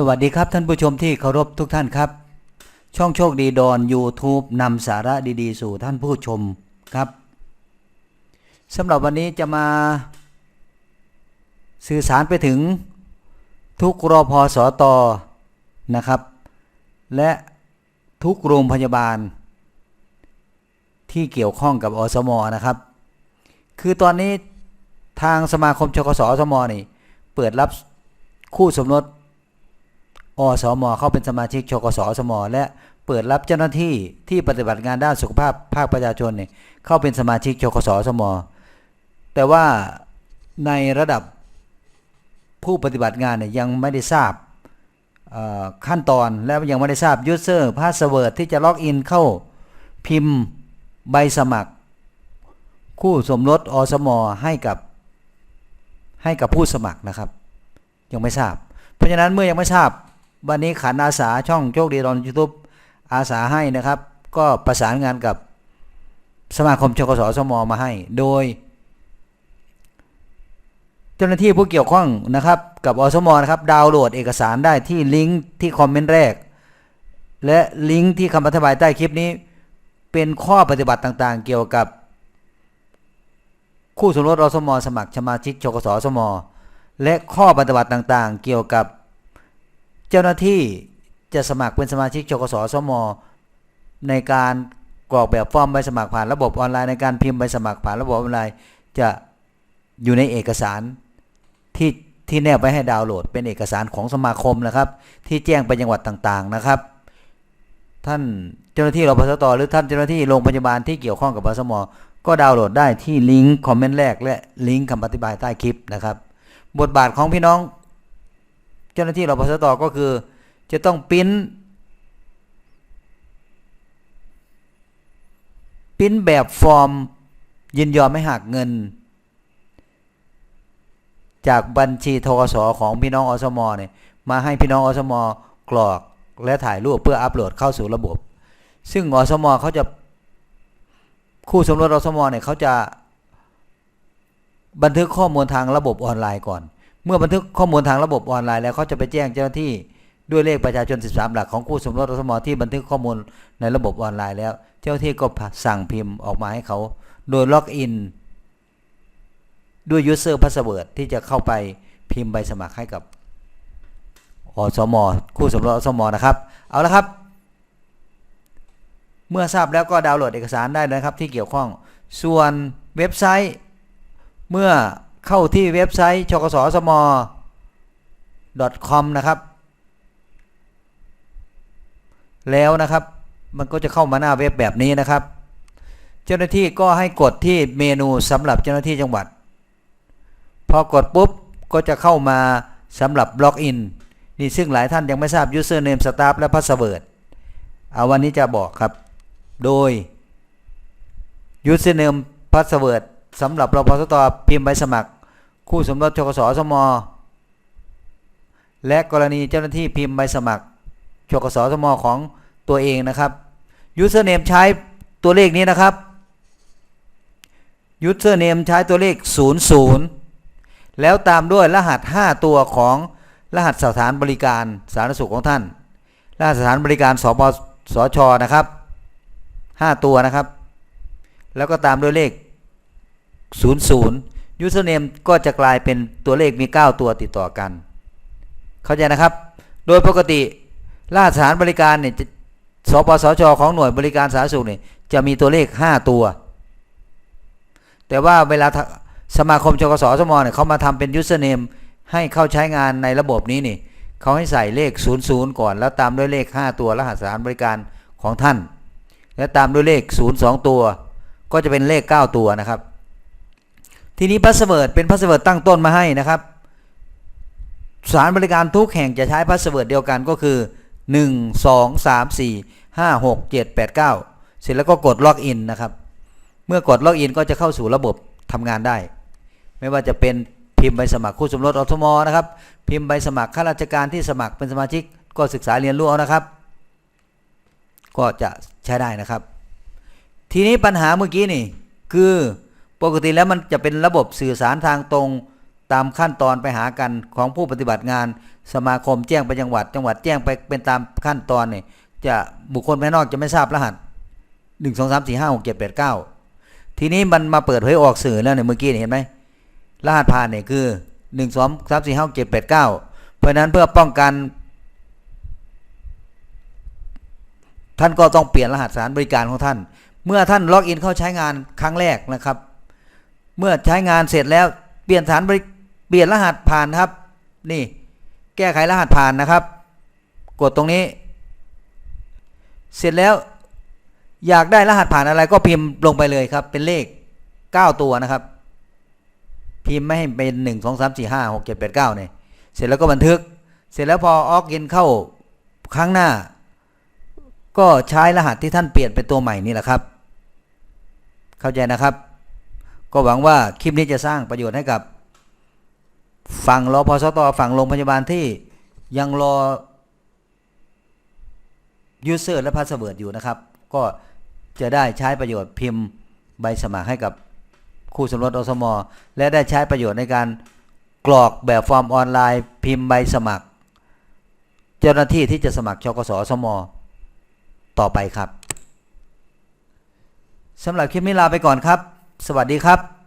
สวัสดีครับท่านผู้ชมที่เคารพทุกท่านครับ ช่องโชคดีดอน YouTube นำสาระดีๆ สู่ท่านผู้ชมครับสำหรับวันนี้จะมา สื่อสารไปถึงทุกรอพอสอตอนะครับ และทุกโรงพยาบาล ที่เกี่ยวข้องกับอสมนะครับ คือตอนนี้ทางสมาคมชกสอสมนี่เปิดรับคู่สมรส อสมเข้าเป็นสมาชิกชกสอสม และเปิดรับเจ้าหน้าที่ที่ปฏิบัติงานด้านสุขภาพภาคประชาชนเนี่ยเข้าเป็นสมาชิกชกสอสม แต่ว่าในระดับผู้ปฏิบัติงานเนี่ยยังไม่ได้ทราบขั้นตอนและยังไม่ได้ทราบยูเซอร์พาสเวิร์ดที่จะล็อกอินเข้าพิมพ์ใบสมัคร คู่สมรสอสมให้กับให้กับผู้สมัครนะครับ ยังไม่ทราบ เพราะฉะนั้นเมื่อยังไม่ทราบ วันนี้ขันอาสาช่องโชคดีรอนยูทูบอาสาให้นะครับ ก็ประสานงานกับสมาคมชกสสมมาให้ โดย เจ้าหน้าที่ผู้เกี่ยวข้องนะครับ กับอสมนะครับ ดาวน์โหลดเอกสารได้ที่ลิงก์ที่คอมเมนต์แรก และลิงก์ที่คำอธิบายใต้คลิปนี้ เป็นข้อปฏิบัติต่างๆ เกี่ยวกับ คู่สมรสอสม สมัครสมาชิกชกสสม และข้อปฏิบัติต่างๆ เกี่ยวกับ เจ้าหน้าที่จะสมัครเป็นสมาชิกชกสสม ในการกรอกแบบฟอร์มใบสมัครผ่านระบบออนไลน์ในการพิมพ์ใบสมัครผ่านระบบออนไลน์ จะอยู่ในเอกสารที่ที่แนบไว้ให้ดาวน์โหลด เป็นเอกสารของสมาคมนะครับ ที่แจ้งไปจังหวัดต่างๆนะครับ ท่านเจ้าหน้าที่รพสตหรือท่านเจ้าหน้าที่โรงพยาบาลที่เกี่ยวข้องกับปสมก็ดาวน์โหลดได้ที่ลิงก์คอมเมนต์แรกและลิงก์คำอธิบายใต้คลิปนะครับ บทบาทของพี่น้อง จ้าหน้าที่รพสตก็คือ จะต้องปิ้นปิ้นแบบฟอร์ม ยินยอมไม่หักเงิน จากบัญชีทกสของพี่น้องอสมเนี่ยมาให้พี่น้องอสมกรอกและถ่ายรูปเพื่ออัปโหลดเข้าสู่ระบบ ซึ่งอสมเขาจะคู่สมรสอสมเนี่ยเขาจะบันทึกข้อมูลทางระบบออนไลน์ก่อน เมื่อบันทึกข้อมูลทางระบบออนไลน์แล้วเขาจะไปแจ้งเจ้าหน้าที่ด้วยเลขประชาชน 13 หลักของคู่สมรสสมที่บันทึกข้อมูลในระบบออนไลน์แล้ว เจ้าหน้าที่ก็สั่งพิมพ์ออกมาให้เขา โดยล็อกอิน ด้วย user password ที่จะเข้าไปพิมพ์ใบสมัครให้กับอสมคู่สมรสสมนะครับ เอาละครับ เมื่อทราบแล้วก็ดาวน์โหลดเอกสารได้นะครับที่เกี่ยวข้อง ส่วนเว็บไซต์เมื่อ เข้าที่เว็บไซต์ชกสสม .com นะครับ แล้วนะครับมันก็จะเข้ามาหน้าเว็บแบบนี้นะครับ เจ้าหน้าที่ก็ให้กดที่เมนูสำหรับเจ้าหน้าที่จังหวัด พอกดปุ๊บก็จะเข้ามาสำหรับล็อกอินนี่ซึ่งหลายท่านยังไม่ทราบ username staff และ password เอาวันนี้จะบอกครับ โดย username password สำหรับรพสตพิมพ์ใบสมัคร คู่สมรสชกสสม และกรณีเจ้าหน้าที่พิมพ์ใบสมัครชกสสมของตัวเองนะครับ username ใช้ตัวเลขนี้นะครับ username ใช้ตัวเลข 00 แล้วตามด้วยรหัส 5 ตัวของรหัสสถานบริการสาธารณสุขของท่าน รหัสสถานบริการสปสชนะครับ 5 ตัวนะครับ แล้วก็ตามด้วยเลข 00 username ก็จะกลายเป็นตัวเลขมี 9 ตัวติดต่อกัน เข้าใจนะครับ โดยปกติรหัสสถานบริการเนี่ยสปสชของหน่วยบริการสาธารณสุขเนี่ยจะมีตัวเลข 5 ตัว แต่ว่าเวลาสมาคมชกสสมเนี่ยเขามาทำเป็น username ให้เข้าใช้งานในระบบนี้นี่เขาให้ใส่เลข 00 ก่อน แล้วตามด้วยเลข 5 ตัวรหัสสถานบริการของท่าน และตามด้วยเลข 02 ตัว ก็จะเป็นเลข 9 ตัวนะครับ ทีนี้พาสเวิร์ดเป็นพาสเวิร์ดตั้งต้นมาให้นะครับ สานบริการทุกแห่งจะใช้พาสเวิร์ดเดียวกันก็คือ 1 2 3 4 5 6 7 8 9 เสร็จแล้วก็กดล็อกอินนะครับ เมื่อกดล็อกอินก็จะเข้าสู่ระบบทำงานได้ ไม่ว่าจะเป็นพิมพ์ใบสมัครคู่สมรสอสมนะครับ พิมพ์ใบสมัครข้าราชการที่สมัครเป็นสมาชิกก็ศึกษาเรียนรู้เอานะครับ ก็จะใช้ได้นะครับ ทีนี้ปัญหาเมื่อกี้นี่คือ ปกติแล้วมันจะเป็นระบบสื่อสารทางตรง ตามขั้นตอนไปหากันของผู้ปฏิบัติงาน สมาคมแจ้งไปจังหวัด จังหวัดแจ้งไปเป็นตามขั้นตอนเนี่ยจะบุคคลภายนอกจะไม่ทราบรหัสหนึ่งสองสามสี่ห้าหกเจ็ดแปดเก้าทีนี้มันมาเปิดเผยออกสื่อแล้วเนี่ยเมื่อกี้เห็นไหมรหัสผ่านเนี่ยคือหนึ่งสองสามสี่ห้าเจ็ดแปดเก้าเพราะนั้นเพื่อป้องกัน ท่านก็ต้องเปลี่ยนรหัสสานบริการของท่าน เมื่อท่านล็อกอินเข้าใช้งานครั้งแรกนะครับ เมื่อใช้งานเสร็จแล้วเปลี่ยนสถานบริเปลี่ยนรหัสผ่านครับ นี่ แก้ไขรหัสผ่านนะครับ กดตรงนี้ เสร็จแล้ว อยากได้รหัสผ่านอะไรก็พิมพ์ลงไปเลยครับ เป็นเลข 9 ตัวนะครับ พิมพ์ไม่ให้เป็น 1 2 3 4 5 6 7 8 9เนี่ยเสร็จแล้วก็บันทึก เสร็จแล้วพอออกอินเข้าครั้งหน้า ก็ใช้รหัสที่ท่านเปลี่ยนเป็นตัวใหม่นี่แหละครับ เข้าใจนะครับ ก็หวังว่าคลิปนี้จะสร้างประโยชน์ให้กับ ฝั่งรอพสตฝั่งโรงพยาบาลที่ยังรอยูเซอร์และพาสเวิร์ดอยู่นะครับ ก็จะได้ใช้ประโยชน์พิมพ์ใบสมัครให้กับคู่สมรสอสมและได้ใช้ประโยชน์ในการกรอกแบบฟอร์มออนไลน์ พิมพ์ใบสมัคร เจ้าหน้าที่ที่จะสมัครชกสอสมต่อไปครับสำหรับคลิปนี้ลาไปก่อนครับ สวัสดีครับ